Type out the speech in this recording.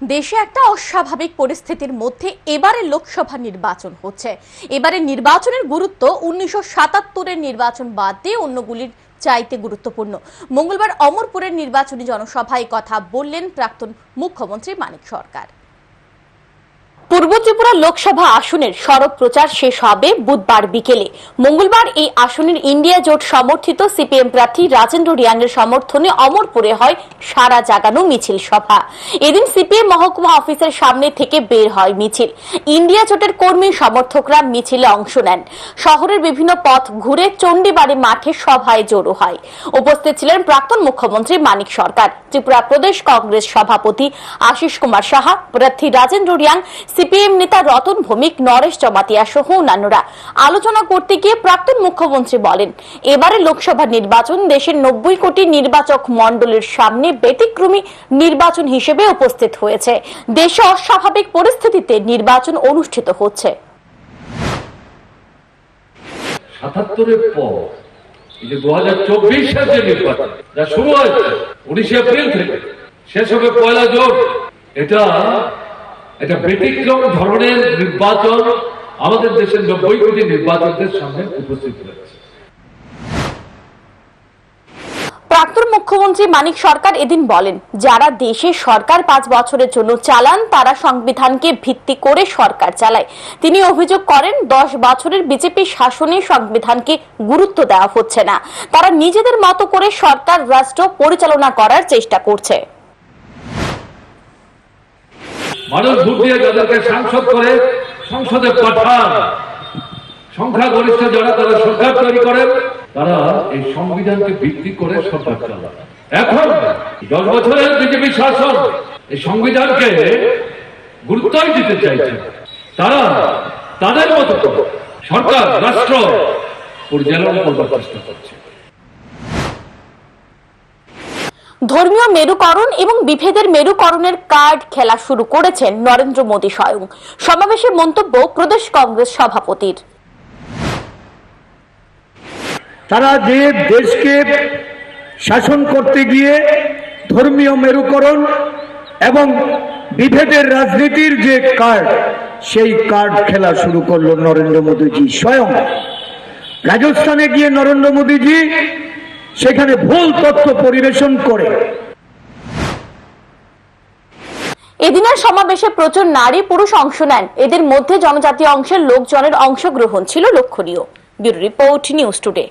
দেশে একটা অস্বাভাবিক পরিস্থিতির মধ্যে এবারে লোকসভা নির্বাচন হচ্ছে। এবারে নির্বাচনের গুরুত্ব উনিশশো সাতাত্তরের নির্বাচন বাদ দিয়ে অন্যগুলির চাইতে গুরুত্বপূর্ণ। মঙ্গলবার অমরপুরের নির্বাচনী জনসভায় কথা বললেন প্রাক্তন মুখ্যমন্ত্রী মানিক সরকার। পূর্ব ত্রিপুরা লোকসভা আসনের সড়ক প্রচার শেষ হবে বুধবার বিকেলে। মঙ্গলবার এই আসনের ইন্ডিয়া জোট সমর্থিত সিপিএম প্রার্থী রাজেন্দ্র রিয়াংয়ের সমর্থনে অমরপুরে হয় সারা জাগানো মিছিল সভা। এদিন সিপিএম মহকুমা অফিসের সামনে থেকে বের হয় মিছিল। ইন্ডিয়া জোটের কর্মী সমর্থকরা মিছিলে অংশ নেন। শহরের বিভিন্ন পথ ঘুরে চণ্ডীবাড়ি মাঠে সভায় জড়ো হয়। উপস্থিত ছিলেন প্রাক্তন মুখ্যমন্ত্রী মানিক সরকার, ত্রিপুরা প্রদেশ কংগ্রেস সভাপতি আশিস কুমার সাহা, প্রার্থী রাজেন্দ্র রিয়াং সিপিএম নেতা রতন ভৌমিক, নরেশ জমাতিয়া সহ অন্যান্যরা। আলোচনা করতে গিয়ে প্রাক্তন মুখ্যমন্ত্রী বলেন, এবারে লোকসভা নির্বাচন দেশের নব্বই কোটি নির্বাচক মণ্ডলের সামনে ব্যতিক্রমী নির্বাচন হিসেবে উপস্থিত হয়েছে। দেশে অস্বাভাবিক পরিস্থিতিতে নির্বাচন অনুষ্ঠিত হচ্ছে। সাতাত্তরের পর এই যে দু হাজার চব্বিশের যে নির্বাচন, যা শুরু হয়েছে, উনিশে এপ্রিল থেকে, শেষ হবে পয়লা জুন। এটা এটা ব্যতিক্রম ধরনের নির্বাচন আমাদের দেশের নব্বই কোটি নির্বাচকদের সামনে উপস্থিত হয়েছে। প্রাক্তন মুখ্যমন্ত্রী মানিক সরকার এদিন বলেন, যারা দেশে সরকার পাঁচ বছরের জন্য চালান, তারা সংবিধানকে ভিত্তি করে সরকার চালায়। তিনি অভিযোগ করেন, দশ বছরের বিজেপি শাসনে সংবিধানকে গুরুত্ব দেওয়া হচ্ছে না। তারা নিজেদের মতো করে সরকার, রাষ্ট্র পরিচালনা করার চেষ্টা করছে। মানুষ ভোট দিয়ে যাদেরকে সাংসদ করে সংসদে পাঠান। সংখ্যা গরিষ্ঠ যারা তারা সরকার তৈরি করেন, তারা এই সংবিধানকে ভিত্তি করে সরকার চালান। এখন দশ বছরের বিজেপি শাসন এই সংবিধানকে গুরুত্বই দিতে চাইছে তারা তাদের মতো করে সরকার, রাষ্ট্র পরিচালনা করবার চেষ্টা করছে। ধর্মীয় মেরুকরণ এবং বিভেদের মেরুকরণের কার্ড খেলা শুরু করেছেন নরেন্দ্র মোদী স্বয়ং। সমাবেশে মন্তব্য প্রদেশ কংগ্রেস সভাপতির। তারা যে দেশকে শাসন করতে গিয়ে ধর্মীয় মেরুকরণ এবং বিভেদের রাজনীতির যে কার্ড, সেই কার্ড খেলা শুরু করল নরেন্দ্র মোদীজি স্বয়ং। রাজস্থানে গিয়ে নরেন্দ্র মোদীজি সেখানে ভুল তথ্য পরিবেশন করে। এদিনের সমাবেশে প্রচুর নারী পুরুষ অংশ নেন। এদের মধ্যে জনজাতীয় অংশের লোকজনের অংশগ্রহণ ছিল লক্ষণীয়। Bureau report, news today.